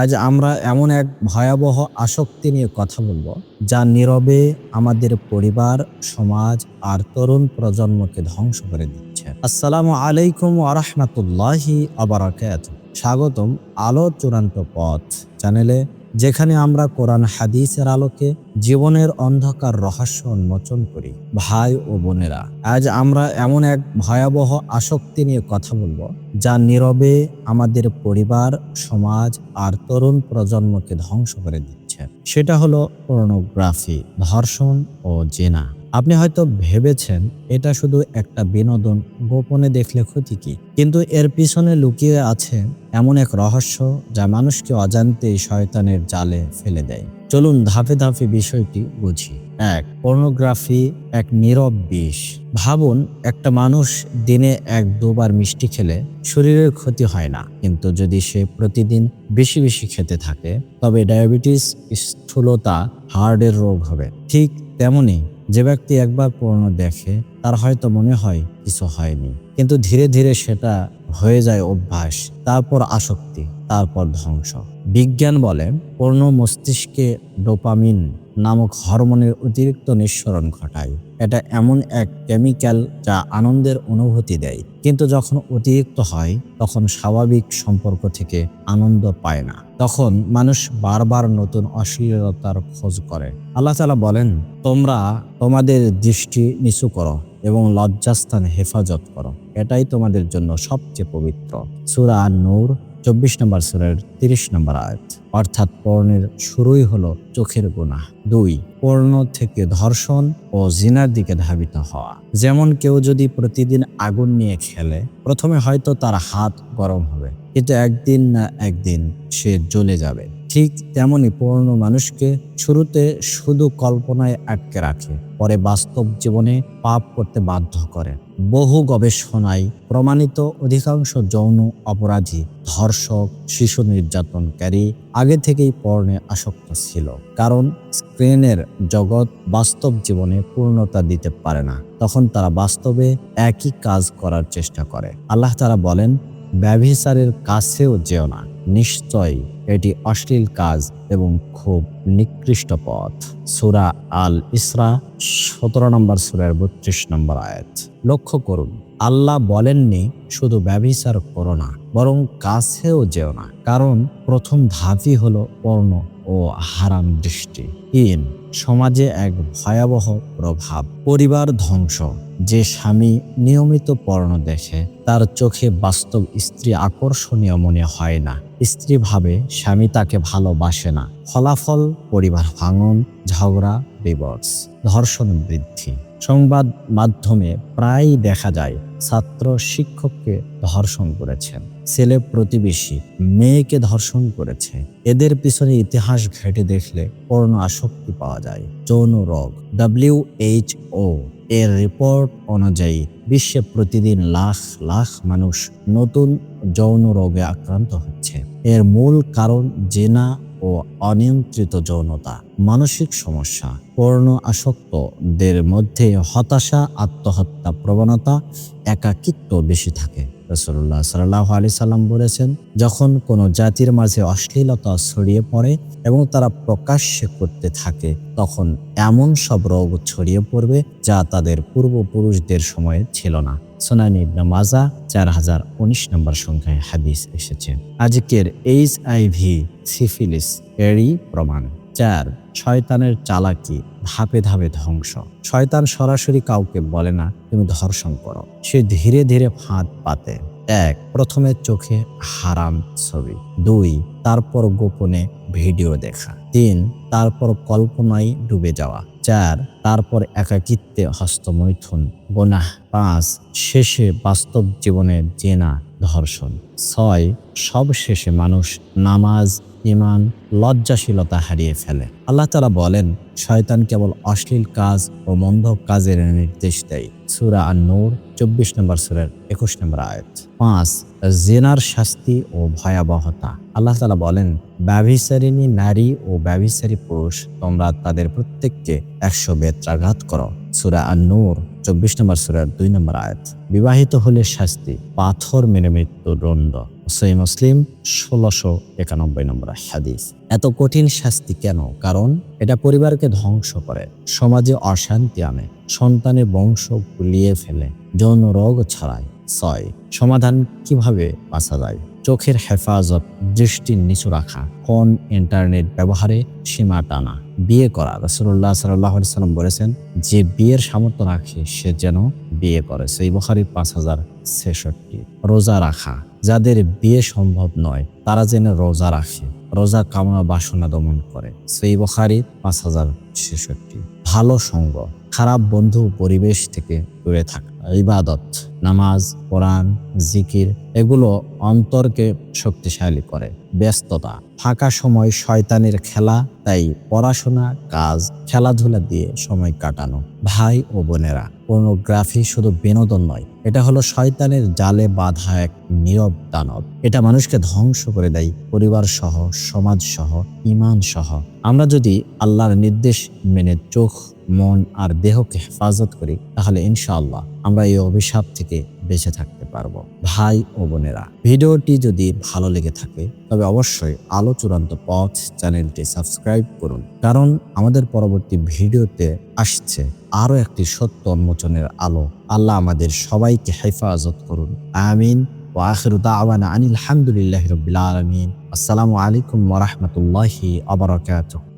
আজ আমরা এমন এক ভয়াবহ আসক্তি নিয়ে কথা বলব, যা নীরবে আমাদের পরিবার, সমাজ আর তরুণ প্রজন্মকে ধ্বংস করে দিচ্ছে। আসসালামু আলাইকুম আরহামতুল্লাহি আবরাকাত স্বাগতম আলো চূড়ান্ত পথ চ্যানেলে যেখানে আমরা কোরআন হাদিসের আলোকে জীবনের অন্ধকার রহস্য উন্মোচন করি। ভাই ও বোনেরা, আজ আমরা এমন এক ভয়াবহ আসক্তি নিয়ে কথা বলব, যা নীরবে আমাদের পরিবার, সমাজ আর তরুণ প্রজন্মকে ধ্বংস করে দিচ্ছে। সেটা হলো পর্নোগ্রাফি, ধর্ষণ ও জেনা। আপনি হয়তো ভেবেছেন এটা শুধু একটা বিনোদন, গোপনে দেখলে ক্ষতি কি? কিন্তু এর পিছনে লুকিয়ে আছে এমন এক রহস্য যা মানুষকে অজান্তেই শয়তানের জালে ফেলে দেয়। চলুন ধাপে ধাপে বিষয়টি বুঝি। এক, পর্নোগ্রাফি এক নীরব বিষ। ভাবুন, একটা মানুষ দিনে এক দুবার মিষ্টি খেলে শরীরের ক্ষতি হয় না। কিন্তু যদি সে প্রতিদিন বেশি বেশি খেতে থাকে, তবে ডায়াবেটিস, স্থূলতা হার্টের রোগ হবে। ঠিক তেমনি যে ব্যক্তি একবার পুরনো দেখে, তার হয়তো মনে হয় কিছু হয়নি। কিন্তু ধীরে ধীরে সেটা হয়ে যায় অভ্যাস, তারপর আসক্তি, তারপর ধ্বংস। বিজ্ঞান বলে পূর্ণ মস্তিষ্কে ডোপামিন নামক হরমোনের অতিরিক্ত নিঃসরণ ঘটায়। এটা এমন এক কেমিক্যাল যা আনন্দের অনুভূতি দেয়। কিন্তু যখন অতিরিক্ত হয়, তখন স্বাভাবিক সম্পর্ক থেকে আনন্দ পায় না। তখন মানুষ বারবার নতুন অশ্লীলতার খোঁজ করে। আল্লাহ তালা বলেন, তোমরা তোমাদের দৃষ্টি নিচু করো এবং লজ্জাস্থান হেফাজত করো। এটাই তোমাদের জন্য সবচেয়ে পবিত্র। সুরা নূর চব্বিশ নম্বর সুরের তিরিশ নম্বর আয়াত। অর্থাৎ পর্ণের শুরুই হলো চোখের গুণা দুই, পর্ণ থেকে ধর্ষণ ও জিনার দিকে ধাবিত হওয়া। যেমন কেউ যদি প্রতিদিন আগুন নিয়ে খেলে, প্রথমে হয়তো তার হাত গরম হবে, কিন্তু একদিন না একদিন সে জ্বলে যাবে। ঠিক তেমনি পূর্ণ মানুষকে শুরুতে শুধু কল্পনায় আটকে রাখে পরে বাস্তব জীবনে পাপ করতে বাধ্য করে। বহু গবেষণায় প্রমাণিত অধিকাংশ যৌন অপরাধী ধর্ষক, শিশু নির্যাতনকারী আগে থেকেই পর্ণে আসক্ত ছিল। কারণ স্ক্রিনের জগৎ বাস্তব জীবনে পূর্ণতা দিতে পারে না। তখন তারা বাস্তবে একই কাজ করার চেষ্টা করে। আল্লাহ তারা বলেন, ব্যভিচারের কাছেও যেও না। নিশ্চয়ই এটি অশ্লীল কাজ এবং খুব নিকৃষ্ট পথ। সুরা আল ইসরা, সতেরো নম্বর সুরের বত্রিশ নম্বর আয়াত। লক্ষ্য করুন, আল্লাহ বলেননি, শুধু ব্যবিচার করো না, বরং কাছেও যেও না, কারণ প্রথম ধাপই হলো পর্ণ ও হারাম দৃষ্টি। তিন সমাজে এক ভয়াবহ প্রভাব। পরিবার ধ্বংস। যে স্বামী নিয়মিত পর্ণ দেখে, তার চোখে বাস্তব স্ত্রী আকর্ষণীয় মনে হয় না। স্ত্রী ভাবে স্বামী তাকে ভালোবাসে না। ফলাফল, পরিবার ভাঙন, ঝগড়া ডিভোর্স ধর্ষণ বৃদ্ধি। সংবাদ মাধ্যমে প্রায়ই দেখা যায়, ছাত্র শিক্ষককে ধর্ষণ করেছেন। ছেলে প্রতিবেশী, মেয়েকে ধর্ষণ করেছে। এদের পিছনে ইতিহাস ঘেটে দেখলে পর্ণ আসক্তি পাওয়া যায়। যৌন রোগ ডাব্লিউ এইচ ও এর রিপোর্ট অনুযায়ী বিশ্বে প্রতিদিন লাখ লাখ মানুষ নতুন যৌন রোগে আক্রান্ত হচ্ছে। এর মূল কারণ জেনা ও অনিয়ন্ত্রিত যৌনতা, মানসিক সমস্যা, পর্ণ আসক্তদের মধ্যে হতাশা, আত্মহত্যা প্রবণতা, একাকিত্ব বেশি থাকে। রসুল্লাহ সাল্লাহ আলি সাল্লাম বলেছেন, যখন কোনো জাতির মাঝে অশ্লীলতা ছড়িয়ে পড়ে এবং তারা প্রকাশ্যে করতে থাকে, তখন এমন সব রোগ ছড়িয়ে পড়বে যা তাদের পূর্বপুরুষদের সময়ে ছিল না। সোনানি ইবনা মাজা, চার হাজার উনিশ নম্বর সংখ্যায় হাদিস এসেছে। আজকের এইচ আই ভি সিফিলিস এরই প্রমাণ। চার, শয়তানের চালাকি ধাপে ধাপে ধ্বংস। শয়তান সরাসরি কাউকে বলে না, তুমি ধর্ষণ করো। সে ধীরে ধীরে ফাঁদ পাতে। এক, প্রথমে চোখে হারাম ছবি। দুই, তারপর গোপনে ভিডিও দেখা। তিন, তারপর কল্পনায় ডুবে যাওয়া। চার, তারপর একাকিত্বে হস্তমৈথুন। গোনাহ। পাঁচ, শেষে বাস্তব জীবনে জেনা ধর্ষণ। ছয় সব শেষে মানুষ নামাজ ইমান লজ্জাশীলতা হারিয়ে ফেলে। আল্লাহ তালা বলেন, শয়তান কেবল অশ্লীল কাজ ও মন্দ কাজের নির্দেশ দেয়। সুরা আর নূর চব্বিশ নম্বর সুরের একুশ নম্বর আয়াত। পাঁচ, জেনার শাস্তি ও ভয়াবহতা। আল্লাহ তালা বলেন, ব্যভিচারিণী নারী ও ব্যভিচারী পুরুষ, তোমরা তাদের প্রত্যেককে একশো বেত্রাঘাত করো। সুরা আর নূর চব্বিশ নম্বর সুরার দুই নম্বর আয়াত। বিবাহিত হলে শাস্তি, পাথর মেরে মৃত্যু দণ্ড। সই মুসলিম, ষোলোশো একানব্বই নম্বর হাদিস। এত কঠিন শাস্তি কেন? কারণ এটা পরিবারকে ধ্বংস করে, সমাজে অশান্তি আনে, সন্তানের বংশ গুলিয়ে ফেলে, যৌন রোগ ছড়ায়। ছয়, সমাধান কীভাবে বাঁচা যায়? চোখের হেফাজত, দৃষ্টি নিচু রাখা, ফোন, ইন্টারনেট ব্যবহারে সীমা টানা। বিয়ে করা রসুল্লাহ সাল্লাহ সাল্লাম বলেছেন, যে বিয়ের সামর্থ্য রাখে, সে যেন বিয়ে করে। সেই বখারি পাঁচ হাজার ছেষট্টি। রোজা রাখা, যাদের বিয়ে সম্ভব নয়, তারা যেন রোজা রাখে। রোজা কামনা বাসনা দমন করে। সেই বখারি পাঁচ হাজার ছেষট্টি। ভালো সঙ্গ, খারাপ বন্ধু পরিবেশ থেকে দূরে থাকা। ইবাদত নামাজ কোরআন জিকির এগুলো অন্তরকে শক্তিশালী করে। ব্যস্ততা। ফাঁকা সময় শয়তানের খেলা, তাই পড়াশোনা, কাজ, খেলাধুলা দিয়ে সময় কাটানো। ভাই ও বোনেরা পর্নোগ্রাফি শুধু বিনোদন নয়, এটা হলো শয়তানের জালে বাঁধা এক নীরব দানব। এটা মানুষকে ধ্বংস করে দেয় পরিবার সহ, সমাজ সহ, ইমান সহ। আমরা যদি আল্লাহর নির্দেশ মেনে চোখ, মন আর দেহকে হেফাজত করি, তাহলে ইনশাআল্লাহ আমরা এই অভিশাপ থেকে বেঁচে থাকতে পারব। ভাই ও বোনেরা, ভিডিওটি যদি ভালো লেগে থাকে, তবে অবশ্যই আলো চূড়ান্ত পথ চ্যানেলটি সাবস্ক্রাইব করুন। কারণ আমাদের পরবর্তী ভিডিওতে আসছে আরও একটি সত্য উন্মোচনের আলো। আল্লাহ আমাদের সবাইকে হেফাজত করুন। আমিন। ও আখির দাওয়ানা আনিল হামদুলিল্লাহ রবিল আলমিন। আসসালামু আলাইকুম ওরহমতুল্লাহি আবরকাতুহ